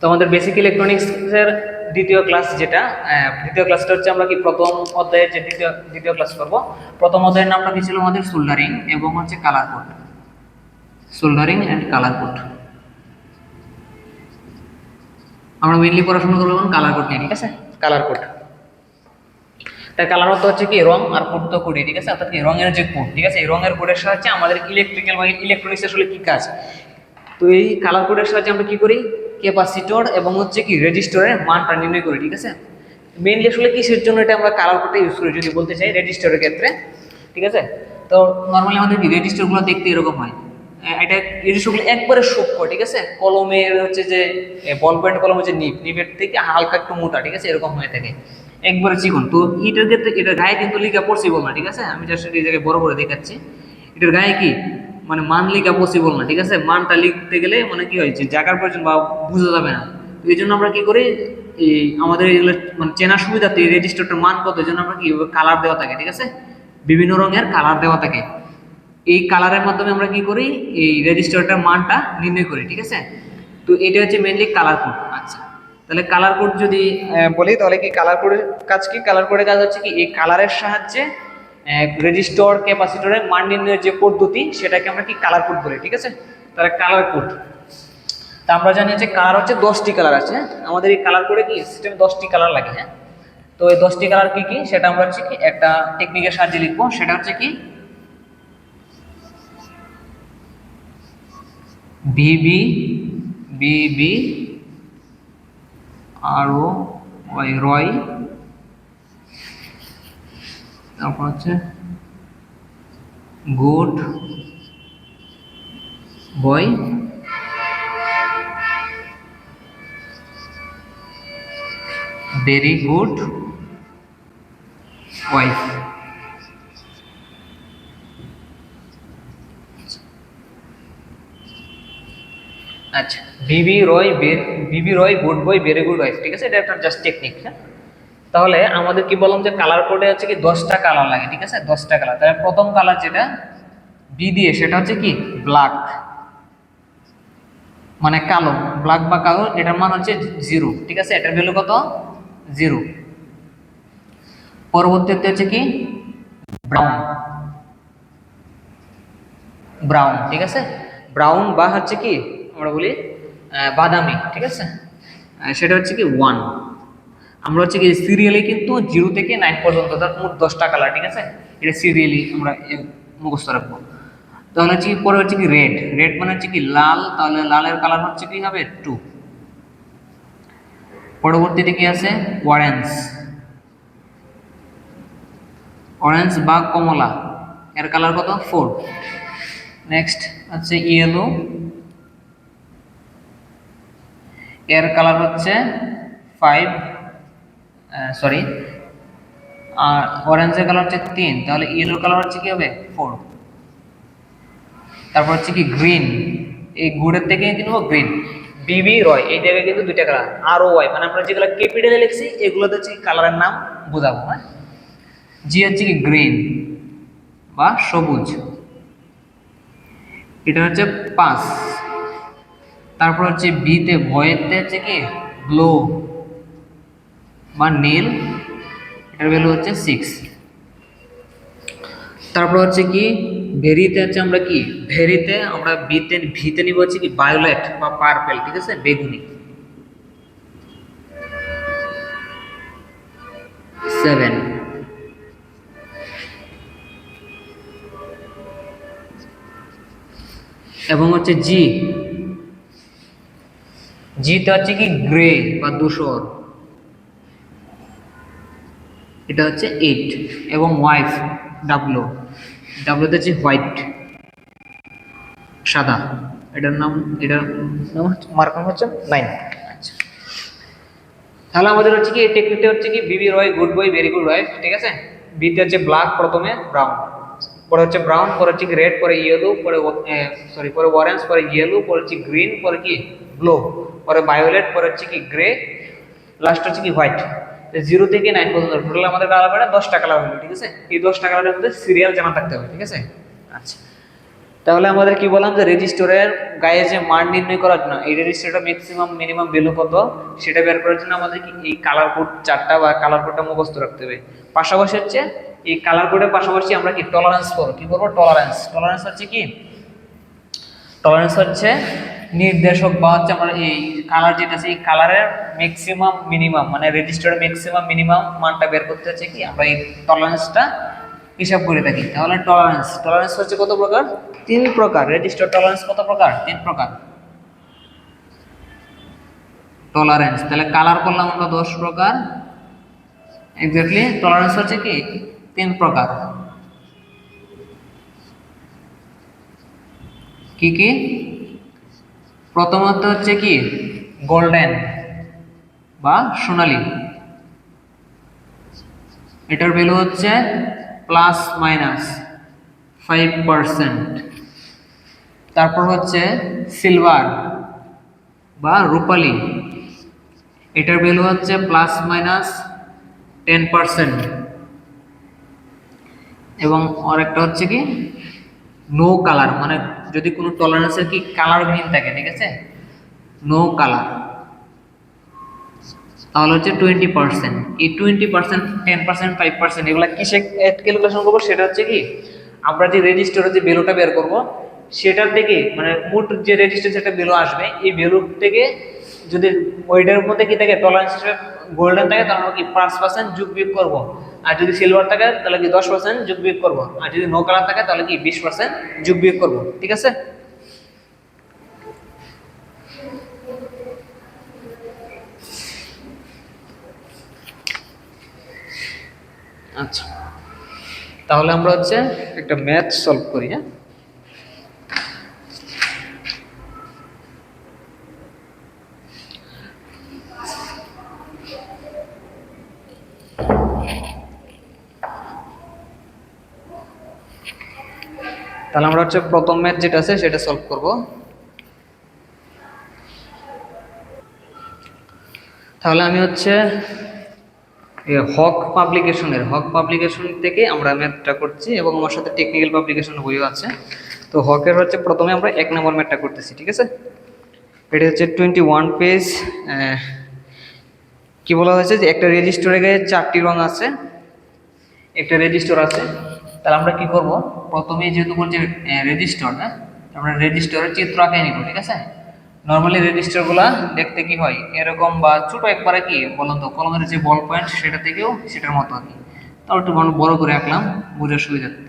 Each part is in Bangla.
তো আমাদের বেসিক ইলেকট্রনিক্সের দ্বিতীয় ক্লাস যেটা দ্বিতীয় ক্লাসটা হচ্ছে আমরা কি প্রথম অধ্যায়ের যে দ্বিতীয় দ্বিতীয় ক্লাস করব। প্রথম অধ্যায়ের নামটা কি ছিল আমাদের? সোল্ডারিং এবং হচ্ছে colour code soldering and colour code আমরা মেইনলি পড়াশোনা করব কালার কোড নিয়ে ঠিক আছে? কালার কোড তার কালার অর্থ হচ্ছে কি? রং আর কোড তো কোডই ঠিক আছে? অর্থাৎ কি? রঙের যে কোড ঠিক আছে? এই রঙের কোডের সাহায্যে আমাদের ইলেকট্রিক্যাল বা ইলেকট্রনিক্স আসলে কি কাজ? তো এই কালার কোডের সাহায্যে আমরা কি করি? ক্যাপাসিটর এবং হচ্ছে কি রেজিস্টরের মানটা নির্ণয় করি, ঠিক আছে? মেইনলি আসলে কিসের জন্য এটা আমরা কালার কোডটা ইউজ করি, যদি বলতে চাই রেজিস্টরের ক্ষেত্রে, ঠিক আছে? তো নর্মালি আমাদের কি রেজিস্টারগুলো দেখতে এরকম হয়। এটা রেজিস্টারগুলো একবারে সূক্ষ্ম, ঠিক আছে? কলমের হচ্ছে যে বল পয়েন্ট কলম হচ্ছে নিপ নিপের থেকে হালকা একটু মোটা, ঠিক আছে? এরকম হয়ে থাকে। একবারে চিকন। তো এটার ক্ষেত্রে, এটার গায়ে কিন্তু লিখা পসিবল না, ঠিক আছে? আমি জাস্ট এই জায়গায় বড় করে দেখাচ্ছি। এটার গায়ে কি? মানে মান লিখা পসিবল না, ঠিক আছে? মানটা লিখতে গেলে মানে কি হয় যে, জায়গার প্রয়োজন বা বোঝা যাবে না। তো এই জন্য আমরা কি করি, এই আমাদের এগুলো মানে চেনার সুবিধাতে রেজিস্টারটার মান কত এই জন্য আমরা কি কালার দেওয়া থাকে, ঠিক আছে? বিভিন্ন রঙের কালার দেওয়া থাকে। এই কালারের মাধ্যমে আমরা কি করি, এই রেজিস্টারটার মানটা নির্ণয় করি, ঠিক আছে? তো এটা হচ্ছে মেনলি কালার কোড আচ্ছা তাহলে কালার কোড যদি বলি, তাহলে কি কালার কোডের কাজ কি? কালার কোডের কাজ হচ্ছে কি, এই কালারের সাহায্যে রেজিস্টর ক্যাপাসিটরের মান নির্ণয়ের যে পদ্ধতি, সেটাকে আমরা কি কালার কোড বলি, ঠিক আছে? তাহলে কালার কোড তা আমরা জানি যে কালার হচ্ছে দশটি কালার আছে হ্যাঁ? আমাদের এই কালার কোডে কি সিস্টেমে দশটি কালার লাগে হ্যাঁ? তো এই দশটি কালার কি কি? সেটা আমরা হচ্ছে কি, একটা টেকনিকের সাহায্যে লিখব। সেটা হচ্ছে কি? বিবি বিবি আর ও রয় তারপর হচ্ছে good boy. Very good wife আচ্ছা BB Roy BB Roy good boy very good wife ঠিক আছে? এটা একটা জাস্ট টেকনিক হ্যাঁ? তাহলে আমাদের কি বললাম যে কালার কোডে হচ্ছে কি দশটা কালার লাগে, ঠিক আছে? দশটা কালার তাহলে প্রথম কালার যেটা বি দিয়ে, সেটা হচ্ছে কি? ব্ল্যাক মানে কালো। ব্ল্যাক বা কালো, এটার মান হচ্ছে জিরো ঠিক আছে? এটার ভ্যালু কত? জিরো পরবর্তীতে হচ্ছে কি? ব্রাউন ব্রাউন ঠিক আছে? ব্রাউন বা হচ্ছে কি? আমরা বলি বাদামি, ঠিক আছে? সেটা হচ্ছে কি ওয়ান আমরা হচ্ছে কি সিরিয়ালি কিন্তু জিরো থেকে নাইন পর্যন্ত অর্থাৎ মোট দশটা কালার ঠিক আছে? এটা সিরিয়ালি আমরা মুখস্থ রাখব। তাহলে হচ্ছে কি পরে হচ্ছে কি রেড রেড মানে হচ্ছে কি লাল, তাহলে লালের কালার হচ্ছে কি হবে? টু পরবর্তীতে কি আছে? অরেঞ্জ অরেঞ্জ বা কমলা, এর কালার কত? ফোর নেক্সট হচ্ছে ইয়েলো এর কালার হচ্ছে ফাইভ সরি আর অরেঞ্জের কালার হচ্ছে তিন, তাহলে ইয়েলো কালার হচ্ছে কি হবে? ফোর তারপর হচ্ছে কি গ্রিন এই গুড়ের থেকে কিনবো গ্রিন বিবি রয় এই জায়গায় কিন্তু দুইটা কালার আর ও ওয়াই মানে আমরা যেগুলো ক্যাপিটালে লিখছি, এগুলোতে হচ্ছে কালারের নাম বোঝাবো হ্যাঁ? জি হচ্ছে কি গ্রিন বা সবুজ। এটা হচ্ছে পাঁচ। তারপর হচ্ছে বিতে ভয়েতে হচ্ছে কি ব্লো বা নীল এটার ভ্যালু হচ্ছে সিক্স তারপর হচ্ছে কি ভেরিতে হচ্ছে আমরা কি? ভেরিতে আমরা বিতে ভিতে নিব হচ্ছে কি ভায়োলেট বা পার্পেল ঠিক আছে? বেগুনি। সেভেন এবং হচ্ছে জি জিতে হচ্ছে কি গ্রে বা ধূসর। এটা হচ্ছে এইট এবং ওয়াইফ ডাব্লু ডাব্লুতে হচ্ছে হোয়াইট সাদা। এটার নাম এটার নাম হচ্ছে মার্কার হচ্ছে নাইন আচ্ছা। তাহলে আমাদের হচ্ছে কি, এই টেকনিকটা হচ্ছে কি BB Roy good boy very good wife ঠিক আছে? বিতে হচ্ছে ব্ল্যাক প্রথমে ব্রাউন পরে হচ্ছে ব্রাউন পরে হচ্ছে রেড পরে ইয়েলো পরে সরি পরে অরেঞ্জ পরে ইয়েলো পরে হচ্ছে গ্রিন পরে কি ব্লু পরে ভায়োলেট পরে হচ্ছে কি গ্রে লাস্ট হচ্ছে কি হোয়াইট জিরো থেকে নাইন পর্যন্ত টোটাল আমাদের কালার বেড়ে দশটা কালার হলো ঠিক আছে? এই দশটা কালারের মধ্যে সিরিয়াল জানা থাকতে হবে, ঠিক আছে? আচ্ছা। তাহলে আমাদের কি বললাম যে রেজিস্টরের গায়ে যে মান নির্ণয় করার জন্য, এই রেজিস্টারটা ম্যাক্সিমাম মিনিমাম ভ্যালু কত, সেটা বের করার জন্য আমাদের কি এই কালার কোড চারটা বা কালার কোডটা মুখস্থ রাখতে হবে। পাশাপাশি হচ্ছে, এই কালার কোডের পাশাপাশি আমরা কি টলারেন্স করব? কি করব? টলারেন্স টলারেন্স হচ্ছে কি? টলারেন্স হচ্ছে নির্দেশক বা হচ্ছে আমরা এই কালার যেটা আছে, এই কালারের ম্যাক্সিমাম মিনিমাম মানে রেজিস্টারের ম্যাক্সিমাম মিনিমাম মানটা বের করতে হচ্ছে কি? আমরা এই টলারেন্সটা হিসাব করে থাকি। তাহলে টলারেন্স টলারেন্স হচ্ছে কত প্রকার? তিন প্রকার। রেজিস্টার টলারেন্স কত প্রকার? তিন প্রকার। টলারেন্স তাহলে কালার করলাম আমরা দশ প্রকার। এক্স্যাক্টলি টলারেন্স হচ্ছে কি? তিন প্রকার। কি কি? প্রথমত হচ্ছে কি? গোল্ডেন বা সোনালি। এটার ভ্যালু হচ্ছে প্লাস মাইনাস ফাইভ পারসেন্ট তারপর হচ্ছে সিলভার বা রূপালি। এটার ভ্যালু হচ্ছে প্লাস মাইনাস টেন পারসেন্ট এবং আরেকটা হচ্ছে কি? নো কালার মানে যদি কোনো টলারেন্সের কি কালারবিহীন থাকে, ঠিক আছে? নো কালার তাহলে হচ্ছে টোয়েন্টি পার্সেন্ট এই twenty percent ten percent five percent এগুলো কিসে ক্যালকুলেশন করব? সেটা হচ্ছে কি, আমরা যে রেজিস্টারে যে ভ্যালুটা বের করব, সেটার থেকে মানে মোট যে রেজিস্টার যেটা ভ্যালু আসবে, এই ভ্যালু থেকে যদি ওইটার মধ্যে কি থাকে টলারেন্স হিসেবে গোল্ডেন থাকে, তাহলে কি পাঁচ পার্সেন্ট যোগ বিয়োগ করব? আর যদি সিলভার থাকে, তাহলে কি দশ পার্সেন্ট যোগ বিয়োগ করব? আর যদি নো কালার থাকে, তাহলে কি বিশ পার্সেন্ট যোগ বিয়োগ করব? ঠিক আছে? আচ্ছা। তাহলে আমরা হচ্ছে একটা ম্যাথ সলভ করি হ্যাঁ? তাহলে আমরা হচ্ছে প্রথম ম্যাথ যেটা আছে সেটা সলভ করব। তাহলে আমি হচ্ছে হক পাবলিকেশনের, হক পাবলিকেশন থেকে আমরা ম্যাথটা করছি এবং আমার সাথে টেকনিক্যাল পাবলিকেশন বইও আছে। তো হকের হচ্ছে প্রথমে আমরা এক নম্বর ম্যাথটা করতেছি, ঠিক আছে? এটা হচ্ছে টোয়েন্টি ওয়ান পেজ কি বলা হয়েছে যে একটা রেজিস্টরে গায়ে চারটি রং আছে, একটা রেজিস্টার আছে। তাহলে আমরা কি করব? প্রথমে যেহেতু বলছি রেজিস্টার হ্যাঁ আমরা রেজিস্টারের চিত্র আঁকে নিব, ঠিক আছে? নর্মালি রেজিস্টারগুলো দেখতে কি হয়? এরকম বা ছোট একবারে কি বলুন তো, কলমের যে বল পয়েন্ট সেটা থেকেও সেটার মতো আর কি তাও একটু বড়- করে আঁকলাম, বোঝার সুবিধার্থে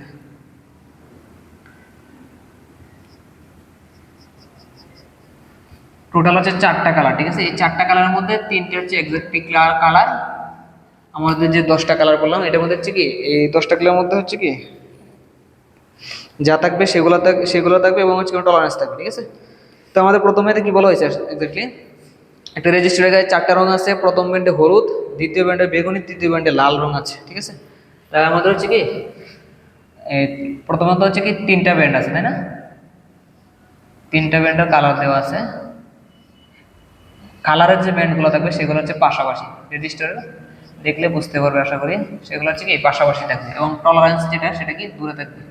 টোটাল হচ্ছে চারটা কালার ঠিক আছে? এই চারটা কালারের মধ্যে তিনটে হচ্ছে এক্সাক্টলি কালার আমাদের যে দশটা কালার বললাম, এটার মধ্যে হচ্ছে কি, এই দশটা কালারের মধ্যে হচ্ছে কি, যা থাকবে সেগুলো থাকবে সেগুলো থাকবে এবং হচ্ছে টলারেন্স থাকবে, ঠিক আছে? তো আমাদের প্রথমে কি বলা হয়েছে এক্স্যাক্টলি একটা রেজিস্টারের গায়ে চারটা রঙ আছে, প্রথম ব্যান্ডে হলুদ, দ্বিতীয় ব্যান্ডে বেগুনি, তৃতীয় ব্যান্ডে লাল রং আছে, ঠিক আছে? তাহলে আমাদের হচ্ছে কি প্রথমত হচ্ছে কি তিনটা ব্যান্ড আছে, তাই না? তিনটা ব্যান্ডের কালার দেওয়া আছে। কালারের যে ব্যান্ডগুলো থাকবে সেগুলো হচ্ছে পাশাপাশি রেজিস্টারের দেখলে বুঝতে পারবে আশা করি। সেগুলো হচ্ছে কি, পাশাপাশি থাকবে। এবং টলারেন্স যেটা, সেটা কি, দূরে থাকবে।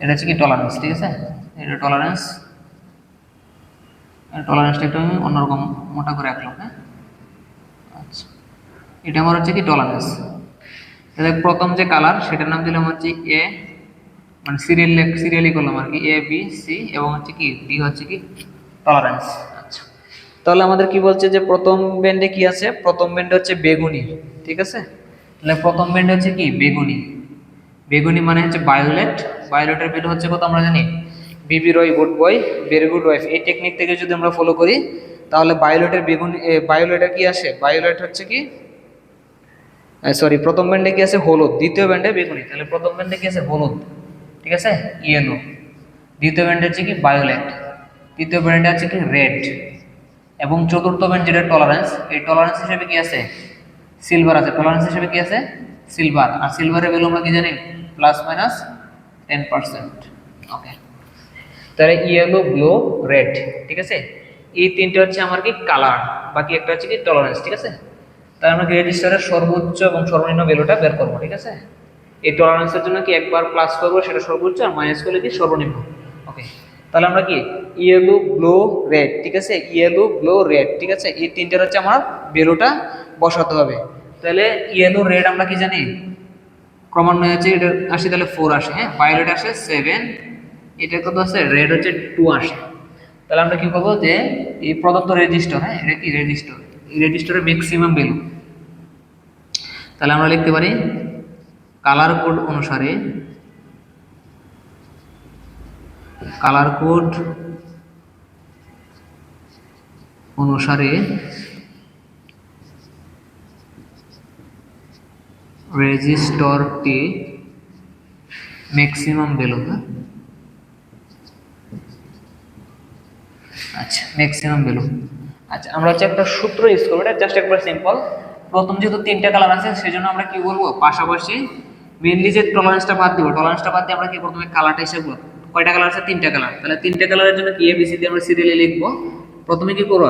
এটা হচ্ছে কি টলারেন্স ঠিক আছে? এটা টলারেন্স টলারেন্সটা একটু আমি অন্যরকম মোটা করে রাখলাম হ্যাঁ? আচ্ছা। এটা আমার হচ্ছে কি টলারেন্স তাহলে প্রথম যে কালার সেটার নাম দিলাম হচ্ছে এ মানে সিরিয়াল সিরিয়ালি করলাম আর কি। এ বি সি এবং হচ্ছে কি ডি হচ্ছে কি টলারেন্স তাহলে আমাদের কি বলছে যে প্রথম ব্যান্ডে কি আছে? প্রথম ব্যান্ডে হচ্ছে বেগুনি, ঠিক আছে? তাহলে প্রথম ব্যান্ডে হচ্ছে কি? বেগুনি। বেগুনি মানে হচ্ছে বায়োলেট বায়োলেটের ভ্যালু হচ্ছে কত আমরা জানি? BB Roy good boy very good wife এই টেকনিক থেকে যদি আমরা ফলো করি, তাহলে বায়োলেটের বেগুনি বায়োলেটের কি আসে? বায়োলেট হচ্ছে কি? সরি প্রথম ব্যান্ডে কি আছে? হলুদ। দ্বিতীয় ব্যান্ডে বেগুনি। তাহলে প্রথম ব্যান্ডে কি আছে? হলুদ। ঠিক আছে? ইয়েলো দ্বিতীয় ব্যান্ডে হচ্ছে কি? বায়োলেট তৃতীয় ব্যান্ডে আছে কি? রেড এবং চতুর্থ ব্যান্ড যেটা টলারেন্স এই টলারেন্স হিসেবে কি আছে? সিলভার আছে। টলারেন্স হিসেবে কি আছে? সিলভার আর সিলভারের ভ্যালু আমরা কি জানি? Plus minus ten percent okay তাহলে ইয়েলো ব্লু রেড ঠিক আছে? এই তিনটে হচ্ছে আমার কি? কালার বাকি একটা হচ্ছে কি? টলারেন্স ঠিক আছে? তাহলে আমরা রেজিস্টারের সর্বোচ্চ এবং সর্বনিম্ন ভ্যালুটা বের করব, ঠিক আছে? এই টলারেন্সের জন্য কি একবার প্লাস করব? সেটা সর্বোচ্চ আর মাইনাস করলে কি? সর্বনিম্ন। তাহলে আমরা কি? ইয়েলো গ্লো রেড ঠিক আছে? ইয়েলো গ্লো রেড ঠিক আছে? এই তিনটার হচ্ছে আমার ভ্যালুটা বসাতে হবে। তাহলে ইয়েলো রেড আমরা কি জানি? ক্রমান্বয়ে হচ্ছে এটা আসে তাহলে ফোর আসে হ্যাঁ? ভায়োলেট আসে সেভেন এটা কত আছে রেড হচ্ছে টু আসে। তাহলে আমরা কি করব যে, এই প্রদত্ত রেজিস্টার হ্যাঁ? এটা কি রেজিস্টার এই রেজিস্টারের ম্যাক্সিমাম ভ্যালু তাহলে আমরা লিখতে পারি কালার কোড অনুসারে কালার কোড অনুসারে রেজিস্টরটি ম্যাক্সিমাম হ্যাঁ আচ্ছা ম্যাক্সিমাম ভ্যালু আচ্ছা আমরা হচ্ছে একটা সূত্র ইউজ করব, এটা জাস্ট একবার সিম্পল প্রথম যেহেতু তিনটা কালার আছে, সেজন্য আমরা কি বলব? পাশাপাশি মেনলি যে টলারেন্সটা বাদ দিব টলারেন্সটা বাদ দিয়ে আমরা কি প্রথমে কালারটা হিসেবে কয়টা কালার আছে? তিনটা কালার তাহলে তিনটা কালারের জন্য কি এবিসি দিয়ে আমরা সিরিয়ালে লিখব? প্রথমে কি করব?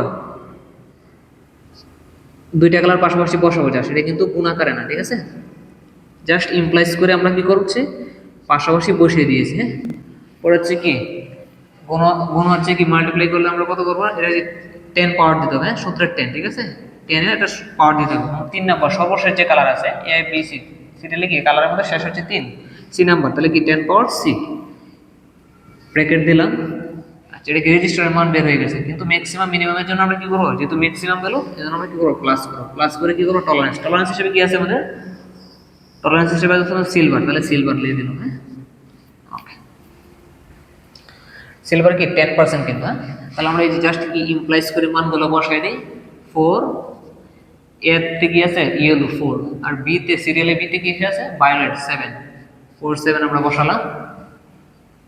দুইটা কালার পাশাপাশি বসাবো যা সেটা কিন্তু গুণাকারে না, ঠিক আছে? জাস্ট ইমপ্লাইজ করে আমরা কি করছি? পাশাপাশি বসিয়ে দিয়েছি হ্যাঁ? পরে হচ্ছে কি? গুণ গুণ হচ্ছে কি? মাল্টিপ্লাই করলে আমরা কত করব? এটা যে টেন পাওয়ার দিতে হবে হ্যাঁ? সূত্রের টেন ঠিক আছে? টেনের একটা পাওয়ার দিতে হবে। তিন নাম্বার সর্বশেষ যে কালার আছে এ বি সি সেটা লিখে কালারের মধ্যে শেষ হচ্ছে তিন। সি নাম্বার তাহলে কি টেন পাওয়ার সি ব্র্যাকেট দিলাম। আচ্ছা এটা কি রেজিস্টারের মান বের হয়ে গেছে? কিন্তু ম্যাক্সিমাম মিনিমামের জন্য আমরা কি করব? যেহেতু ম্যাক্সিমাম গেল এজন্য আমরা কি করব? প্লাস করব। প্লাস করে কি করব? টলারেন্স টলারেন্স হিসেবে কি আছে আমাদের? টলারেন্স হিসেবে আছে সিলভার তাহলে সিলভার লিখে দিলাম হ্যাঁ? সিলভার কি? টেন পার্সেন্ট কিন্তু হ্যাঁ? তাহলে আমরা এই যে জাস্ট কি ইমপ্লাইজ করে মানগুলো বসাই দিই। ফোর এতে কি আছে? ইয়েলো ফোর আর বিতে সিরিয়ালে বিতে কি আছে? বায়োলেট সেভেন ফোর সেভেন আমরা বসালাম।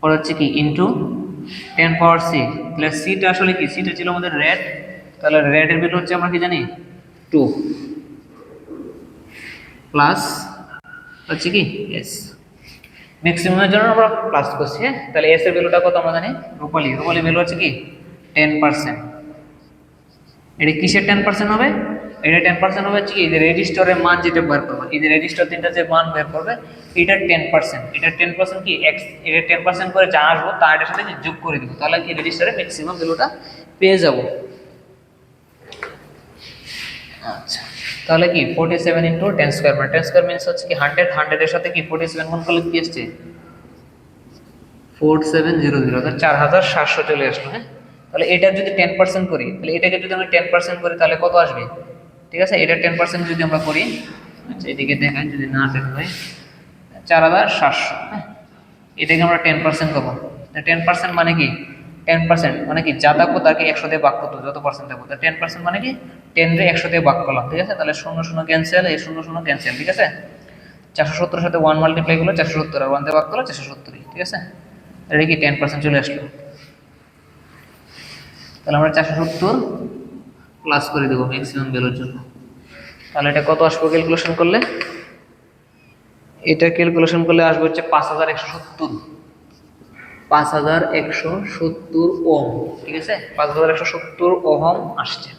পরে হচ্ছে কি ইন্টু টেন পাওয়ার সি তাহলে সিটা আসলে কি? সিটা ছিল আমাদের রেড তাহলে রেডের ভ্যালু হচ্ছে আমরা কি জানি? টু প্লাস হচ্ছে কি? এস ম্যাক্সিমামের জন্য আমরা প্লাস করছি হ্যাঁ? তাহলে এস এর ভ্যালুটা কত আমরা জানি? রূপালি। রূপালি ভ্যালু হচ্ছে কি? টেন পার্সেন্ট এটা কিসের টেন পার্সেন্ট হবে? এটা টেন পার্সেন্ট হবে হচ্ছে কি যে রেজিস্টারের মান যেটা বের করবে এই যে রেজিস্টার তিনটা যে মান বের করবে, এটা টেন পার্সেন্ট এটা টেন পার্সেন্ট কি এক্স এটা টেন পার্সেন্ট করে যা আসব, তা এটার সাথে যোগ করে দিব, তাহলে কি রেজিস্টারে ম্যাক্সিমাম ভ্যালুটা পেয়ে যাব। আচ্ছা তাহলে কি forty seven into ten square মানে টেন স্কোয়ার মিনস হচ্ছে কি হান্ড্রেড হান্ড্রেডের সাথে কি ফোর্টি সেভেন গুণ করলে কি আসছে? ফোর সেভেন জিরো জিরো অর্থাৎ চার হাজার সাতশো চলে আসলো হ্যাঁ? তাহলে এটার যদি টেন পার্সেন্ট করি, তাহলে এটাকে যদি আমরা টেন পার্সেন্ট করি, তাহলে কত আসবে? ঠিক আছে? এটা টেন পার্সেন্ট যদি আমরা করি আচ্ছা এদিকে দেখাই যদি না টেন হয় চার হাজার সাতশো হ্যাঁ? এটাকে আমরা টেন পার্সেন্ট করব টেন পার্সেন্ট মানে কি? টেন পার্সেন্ট মানে কি? যা থাকব তাকে একশো দিয়ে বাক করতো যত পার্সেন্ট থাকব তো টেন পার্সেন্ট মানে কি? টেন রে একশো দিয়ে বাক করলাম, ঠিক আছে? তাহলে শূন্য শূন্য ক্যান্সেল এই শূন্য শূন্য ক্যান্সেল ঠিক আছে? চারশো সত্তরের সাথে ওয়ান মাল্টিপ্লাই করল চারশো সত্তর, আর ওয়ান দিয়ে বাক করল চারশো সত্তরই ঠিক আছে? এটা কি টেন পার্সেন্ট চলে আসলো? তাহলে আমরা চারশো সত্তর প্লাস করে দেবো ম্যাক্সিমাম ভ্যালুর জন্য। তাহলে এটা কত আসব ক্যালকুলেশন করলে? এটা ক্যালকুলেশন করলে আসবে হচ্ছে পাঁচ হাজার একশো সত্তর। পাঁচ হাজার একশো সত্তর ওহম ঠিক আছে? পাঁচ হাজার একশো সত্তর ওহম আসছে।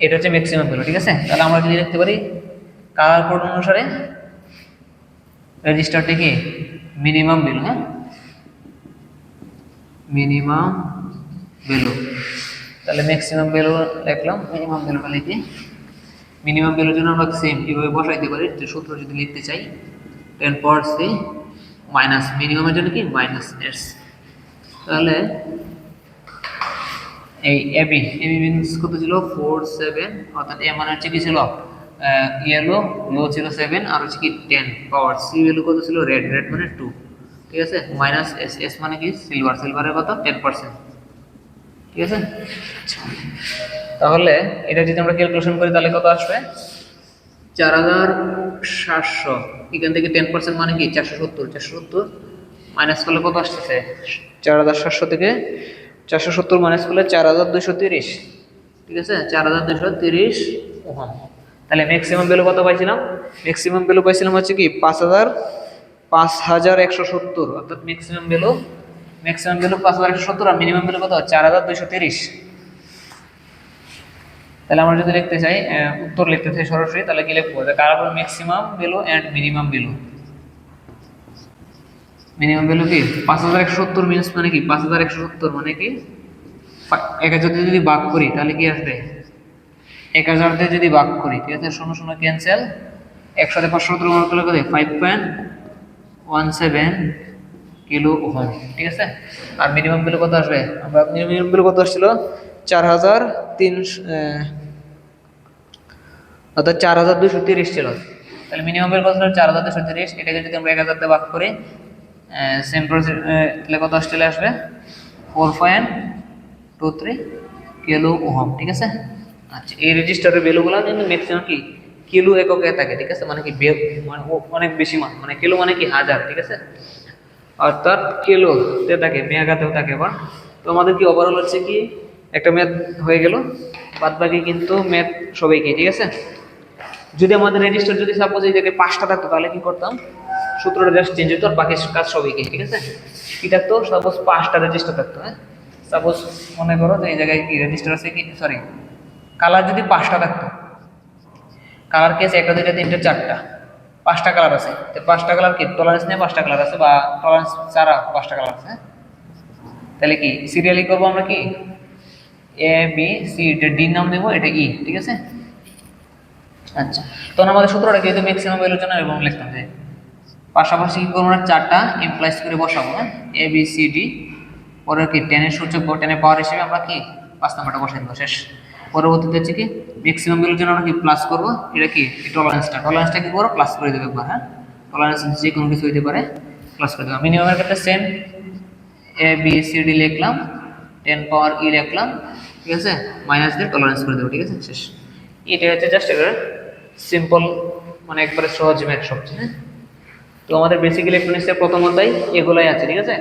এটা হচ্ছে ম্যাক্সিমাম ভ্যালু ঠিক আছে? তাহলে আমরা যদি লিখতে পারি? কালার কোড অনুসারে রেজিস্টারটি কি? মিনিমাম ভ্যালু হ্যাঁ? মিনিমাম ভ্যালু তাহলে ম্যাক্সিমাম ভ্যালু লিখলাম মিনিমাম ভ্যালুটা লিখি মিনিমাম ভ্যালুর জন্য আমরা সেম কীভাবে বসাইতে পারি? যে সূত্র যদি লিখতে চাই টেন পাওয়ার সি মাইনাস মিনিমামের জন্য কি? মাইনাস এস তাহলে এই এবি এবি মিনস কত ছিল? ফোর সেভেন অর্থাৎ এ মানে হচ্ছে কি ছিল? ইয়েলো লো ছিল সেভেন আর হচ্ছে কি টেন পাওয়ার সি ভ্যালু কত ছিল? রেড রেড মানে টু ঠিক আছে? মাইনাস এস এস মানে কি? সিলভার সিলভারের কত? টেন পার্সেন্ট ঠিক আছে। তাহলে এটা যদি আমরা ক্যালকুলেশন করি, তাহলে কত আসবে? চার হাজার সাতশো। এখান থেকে টেন পার্সেন্ট মানে কি? চারশো সত্তর। চারশো সত্তর মাইনাস করলে কত আসতেছে? চার হাজার সাতশো থেকে চারশো সত্তর মাইনাস করলে চার হাজার দুশো তিরিশ। ঠিক আছে? চার হাজার দুশো তিরিশ ওহম। তাহলে ম্যাক্সিমাম ভ্যালু কত পাইছিলাম? ম্যাক্সিমাম ভ্যালু পাইছিলাম হচ্ছে কি? পাঁচ হাজার পাঁচ হাজার একশো সত্তর। অর্থাৎ ম্যাক্সিমাম ভ্যালু ম্যাক্সিমাম ভ্যালু পাঁচ হাজার একশো সত্তর আর মিনিমাম ভ্যালু কত? চার হাজার দুশো তিরিশ। তাহলে আমরা যদি লিখতে চাই উত্তর লিখতে চাই সরাসরি, তাহলে কি লিখব? যে কার maximum value and minimum value minimum value কি? পাঁচ হাজার একশো সত্তর মিনিস মানে কি? পাঁচ হাজার একশো সত্তর মানে কি? এক হাজার দিয়ে যদি ভাগ করি, তাহলে কি আসবে? এক হাজার দিয়ে যদি ভাগ করি, ঠিক আছে? শূন্য শূন্য ক্যান্সেল একসাথে পাঁচশো সত্তর গুণ করলে কত? Five point one seven kilo ohm ঠিক আছে? আর মিনিমাম বিল কত আসবে? আমরা মিনিমাম বিল কত আসছিল? চার হাজার তিনশো অর্থাৎ চার হাজার দুশো তিরিশ ছিল। তাহলে মিনিমাম বিল কত ছিল চার হাজার দুশো তিরিশ। এটাকে যদি আমরা এক হাজার দিয়ে ভাগ করি সেম প্রসেস তাহলে কত আসছিল আসবে four point two three kilo ohm ঠিক আছে? আচ্ছা এই রেজিস্টারের ভ্যালুগুলো কিন্তু ম্যাক্সিমাম কি? কিলো এককে থাকে ঠিক আছে? মানে কি মানে অনেক বেশি মান মানে কিলো মানে কি হাজার ঠিক আছে? অর্থাৎ কিলোতে থাকে মেয়াগাতেও থাকে আবার। তো আমাদের কি ওভারঅল হচ্ছে কি? একটা ম্যাথ হয়ে গেল বাদ বাকি কিন্তু ম্যাথ সবাইকে ঠিক আছে? যদি আমাদের রেজিস্টার যদি সাপোজ এই জায়গায় পাঁচটা থাকতো, তাহলে কি করতাম? সূত্রটা জাস্ট চেঞ্জ হতো আর বাকি কাজ সবাইকে ঠিক আছে? কি থাকতো সাপোজ পাঁচটা রেজিস্টার থাকতো হ্যাঁ? সাপোজ মনে করো যে এই জায়গায় কি রেজিস্টার আছে কি? সরি কালার যদি পাঁচটা থাকতো কালার কেস একটা, দুইটা, তিনটে, চারটা। পাঁচটা কালার আছে। তো পাঁচটা কালার কি? টলারেন্স নিয়ে পাঁচটা কালার আছে বা টলারেন্স ছাড়া পাঁচটা কালার আছে? তাহলে কি সিরিয়ালি করব আমরা কি? এ বি সি এটা ডি নাম দেবো, এটা ই ঠিক আছে? আচ্ছা তখন আমাদের সূত্রটা কি? ম্যাক্সিমাম ভ্যালুর জন্য এবং লিখতাম যে পাশাপাশি কি করব আমরা চারটা ইমপ্লাইজ করে বসাবো হ্যাঁ? এ বি সি ডি পরে কি? টেনের সূচক টেনের পাওয়ার হিসেবে আমরা কি? পাঁচ নাম্বারটা বসাই দেবো, শেষ। পরবর্তীতে হচ্ছে কি ম্যাক্সিমাম ভ্যালুর জন্য আমরা কি প্লাস করব? এটা কি? টলারেন্সটা টলারেন্সটা কি করব? প্লাস করে দেবে হ্যাঁ? টলারেন্স যে কোনো কিছু হইতে পারে প্লাস করে দেবো। মিনিমামের ক্ষেত্রে same A B C D লিখলাম টেন পাওয়ার ই লিখলাম, ঠিক আছে? মাইনাস দিয়ে টলারেন্স করে দেবো, ঠিক আছে? শেষ। এটা হচ্ছে জাস্ট এবার সিম্পল মানে একবারে সহজ ম্যাথ সবচেয়ে হ্যাঁ? তো আমাদের বেসিক ইলেকট্রনিক্সের প্রথম অধ্যায় এগুলাই আছে, ঠিক আছে?